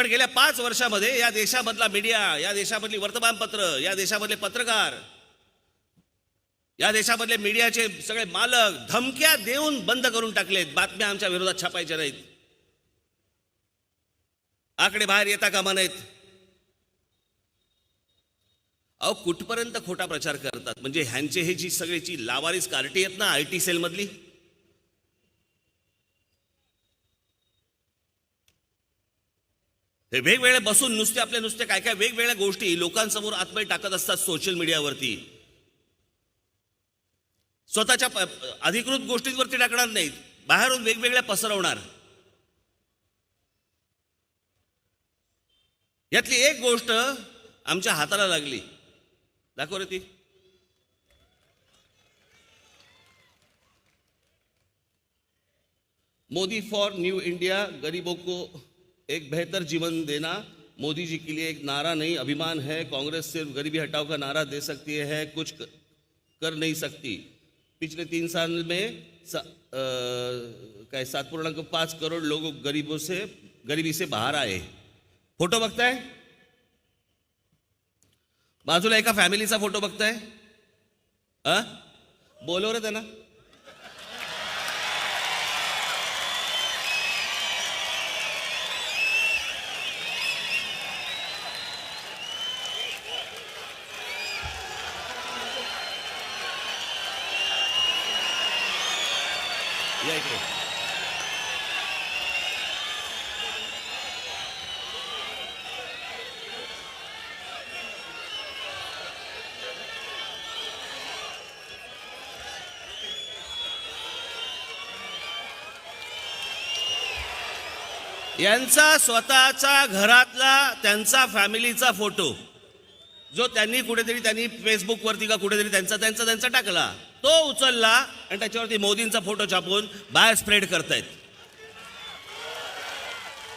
पण गेल्या पाच वर्षामध्ये या देशामधला मीडिया या देशामधली वर्तमानपत्र या देशामधले पत्रकार या देशामधले मीडियाचे सगळे मालक धमक्या देऊन बंद करून टाकलेत. बातम्या आमच्या विरोधात छापायच्या नाहीत. आकडे बाहेर येता कामा नाहीत. अहो कुठपर्यंत खोटा प्रचार करतात? म्हणजे ह्यांचे हे जी सगळीची लावारीस कार्टी आहेत ना आय टी सेलमधली हे वेगवेगळे बसून नुसते आपल्या नुसते काय काय वेगवेगळ्या गोष्टी लोकांसमोर आतमध्ये टाकत असतात सोशल मीडियावरती स्वतःच्या अधिकृत गोष्टींवरती टाकणार नाहीत. बाहेरून वेगवेगळ्या पसरवणार. यातली एक गोष्ट आमच्या हाताला लागली. दाखव रे ती. मोदी फॉर न्यू इंडिया गरीबों को एक बेहतर जीवन देना मोदी जी के लिए एक नारा नहीं अभिमान है। कांग्रेस सिर्फ़ गरीबी हटाओ का नारा दे सकती है कुछ कर नहीं सकती। पिछले तीन साल में सा, सात पूर्णांक पाच करोड लोक गरीबों से गरीबी से बाहर आए। फ़ोटो बघताय बाजूला एका फॅमिलीचा फ़ोटो बघताय अ? बोलव रे त्यांना या इकडे यांचा स्वतःचा घरातला त्यांचा फॅमिलीचा फोटो. जो त्यांनी कुठेतरी त्यांनी फेसबुकवरती का कुठेतरी त्यांचा त्यांचा त्यांचा टाकला तो उचलला आणि त्याच्यावरती मोदींचा फोटो छापून बाहेर स्प्रेड करतायत.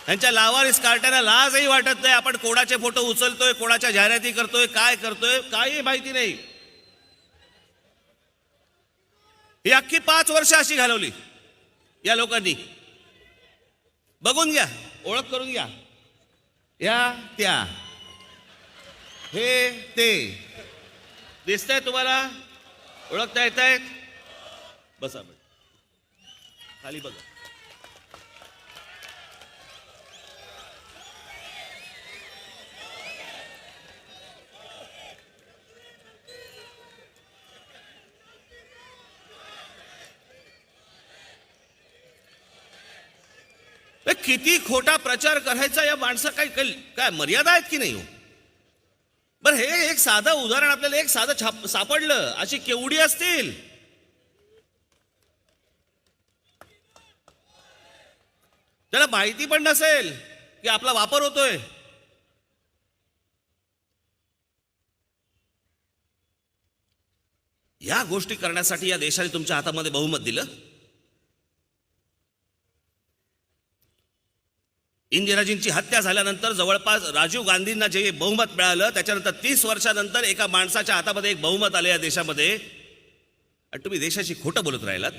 त्यांच्या लावारिस कार्ट्यांना लाजही वाटत नाही. आपण कोणाचे फोटो उचलतोय कोणाच्या जाहिराती करतोय काय करतोय काही माहिती नाही. ही अख्खी पाच वर्ष अशी घालवली या लोकांनी. बघून घ्या ओळख करून घ्या. या त्या. हे ते. दिसतंय तुम्हाला? ओळखता येत आहेत बसा आपण खाली बघा. किती खोटा प्रचार करायचा या माणसा काही काय मर्यादा आहेत की नाही हो? बरं हे एक साधं उदाहरण आपल्याला एक साधं छाप सापडलं. अशी केवढी असतील? त्याला माहिती पण नसेल की आपला वापर होतोय. या गोष्टी करण्यासाठी या देशाने तुमच्या हातामध्ये बहुमत दिलं. इंदिराजींची हत्या झाल्यानंतर जवळपास राजीव गांधींना जे बहुमत मिळालं त्याच्यानंतर तीस वर्षानंतर एका माणसाच्या हातामध्ये एक बहुमत आलं या देशामध्ये. आणि तुम्ही देशाची खोटं बोलत राहिलात.